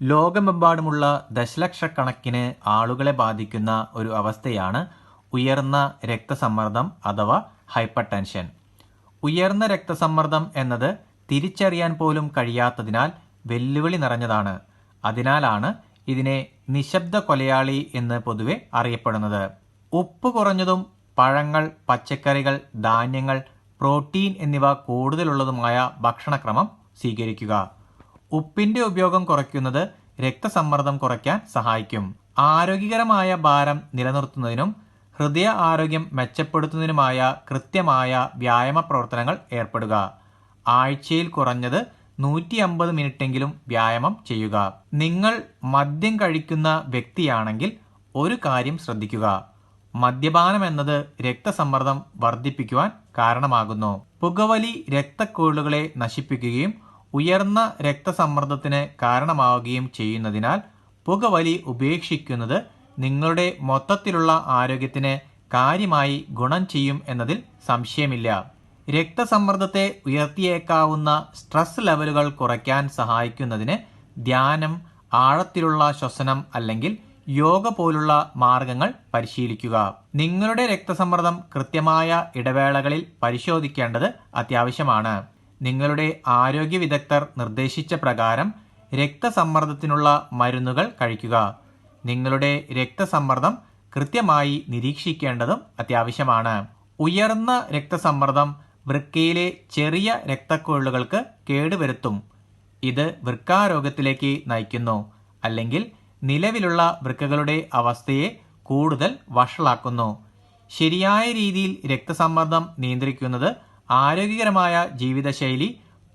ലോകമെമ്പാടുമുള്ള ദശലക്ഷക്കണക്കിന് ആളുകളെ ബാധിക്കുന്ന ഒരു അവസ്ഥയാണ് ഉയർന്ന രക്തസമ്മർദ്ദം അഥവാ ഹൈപ്പർ ടെൻഷൻ ഉയർന്ന രക്തസമ്മർദ്ദം എന്നത് തിരിച്ചറിയാൻ പോലും കഴിയാത്തതിനാൽ വെല്ലുവിളി നിറഞ്ഞതാണ്. അതിനാലാണ് ഇതിനെ നിശബ്ദ കൊലയാളി എന്ന് പൊതുവെ അറിയപ്പെടുന്നത്. ഉപ്പ് കുറഞ്ഞതും പഴങ്ങൾ പച്ചക്കറികൾ ധാന്യങ്ങൾ പ്രോട്ടീൻ എന്നിവ കൂടുതലുള്ളതുമായ ഭക്ഷണക്രമം സ്വീകരിക്കുക. ഉപ്പിന്റെ ഉപയോഗം കുറയ്ക്കുന്നത് രക്തസമ്മർദ്ദം കുറയ്ക്കാൻ സഹായിക്കും. ആരോഗ്യകരമായ ഭാരം നിലനിർത്തുന്നതിനും ഹൃദയ ആരോഗ്യം മെച്ചപ്പെടുത്തുന്നതിനുമായ കൃത്യമായ വ്യായാമ പ്രവർത്തനങ്ങൾ ഏർപ്പെടുക. ആഴ്ചയിൽ കുറഞ്ഞത് നൂറ്റി അമ്പത് മിനിറ്റെങ്കിലും വ്യായാമം ചെയ്യുക. നിങ്ങൾ മദ്യം കഴിക്കുന്ന വ്യക്തിയാണെങ്കിൽ ഒരു കാര്യം ശ്രദ്ധിക്കുക. മദ്യപാനം എന്നത് രക്തസമ്മർദ്ദം വർദ്ധിപ്പിക്കുവാൻ കാരണമാകുന്നു. പുകവലി രക്തക്കുഴലുകളെ നശിപ്പിക്കുകയും ഉയർന്ന രക്തസമ്മർദ്ദത്തിന് കാരണമാവുകയും ചെയ്യുന്നതിനാൽ പുകവലി ഉപേക്ഷിക്കുന്നത് നിങ്ങളുടെ മൊത്തത്തിലുള്ള ആരോഗ്യത്തിന് കാര്യമായി ഗുണം ചെയ്യും എന്നതിൽ സംശയമില്ല. രക്തസമ്മർദ്ദത്തെ ഉയർത്തിയേക്കാവുന്ന സ്ട്രെസ് ലെവലുകൾ കുറയ്ക്കാൻ സഹായിക്കുന്നതിന് ധ്യാനം ആഴത്തിലുള്ള ശ്വസനം അല്ലെങ്കിൽ യോഗ പോലുള്ള മാർഗങ്ങൾ പരിശീലിക്കുക. നിങ്ങളുടെ രക്തസമ്മർദ്ദം കൃത്യമായ ഇടവേളകളിൽ പരിശോധിക്കേണ്ടത് അത്യാവശ്യമാണ്. നിങ്ങളുടെ ആരോഗ്യ വിദഗ്ധർ നിർദ്ദേശിച്ച പ്രകാരം രക്തസമ്മർദ്ദത്തിനുള്ള മരുന്നുകൾ കഴിക്കുക. നിങ്ങളുടെ രക്തസമ്മർദ്ദം കൃത്യമായി നിരീക്ഷിക്കേണ്ടതും അത്യാവശ്യമാണ്. ഉയർന്ന രക്തസമ്മർദ്ദം വൃക്കയിലെ ചെറിയ രക്തക്കുഴലുകൾക്ക് കേടുവരുത്തും. ഇത് വൃക്കാരോഗത്തിലേക്ക് നയിക്കുന്നു. അല്ലെങ്കിൽ നിലവിലുള്ള വൃക്കകളുടെ അവസ്ഥയെ കൂടുതൽ വഷളാക്കുന്നു. ശരിയായ രീതിയിൽ രക്തസമ്മർദ്ദം നിയന്ത്രിക്കുന്നത് ആരോഗ്യകരമായ ജീവിതശൈലി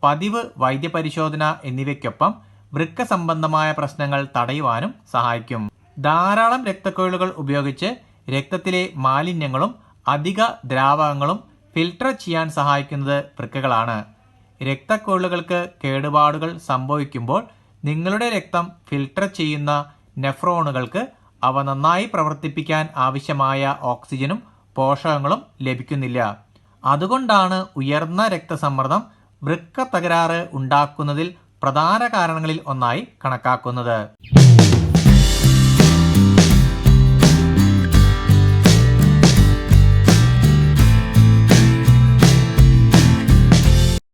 പതിവ് വൈദ്യപരിശോധന എന്നിവയ്ക്കൊപ്പം വൃക്ക സംബന്ധമായ പ്രശ്നങ്ങൾ തടയുവാനും സഹായിക്കും. ധാരാളം രക്തക്കൊഴലുകൾ ഉപയോഗിച്ച് രക്തത്തിലെ മാലിന്യങ്ങളും അധിക ദ്രാവകങ്ങളും ഫിൽട്ടർ ചെയ്യാൻ സഹായിക്കുന്നത് വൃക്കകളാണ്. രക്തക്കൊഴലുകൾക്ക് കേടുപാടുകൾ സംഭവിക്കുമ്പോൾ നിങ്ങളുടെ രക്തം ഫിൽട്ടർ ചെയ്യുന്ന നെഫ്രോണുകൾക്ക് അവ നന്നായി പ്രവർത്തിപ്പിക്കാൻ ആവശ്യമായ ഓക്സിജനും പോഷകങ്ങളും ലഭിക്കുന്നില്ല. അതുകൊണ്ടാണ് ഉയർന്ന രക്തസമ്മർദ്ദം വൃക്ക തകരാറ് ഉണ്ടാക്കുന്നതിൽ പ്രധാന കാരണങ്ങളിൽ ഒന്നായി കണക്കാക്കുന്നത്.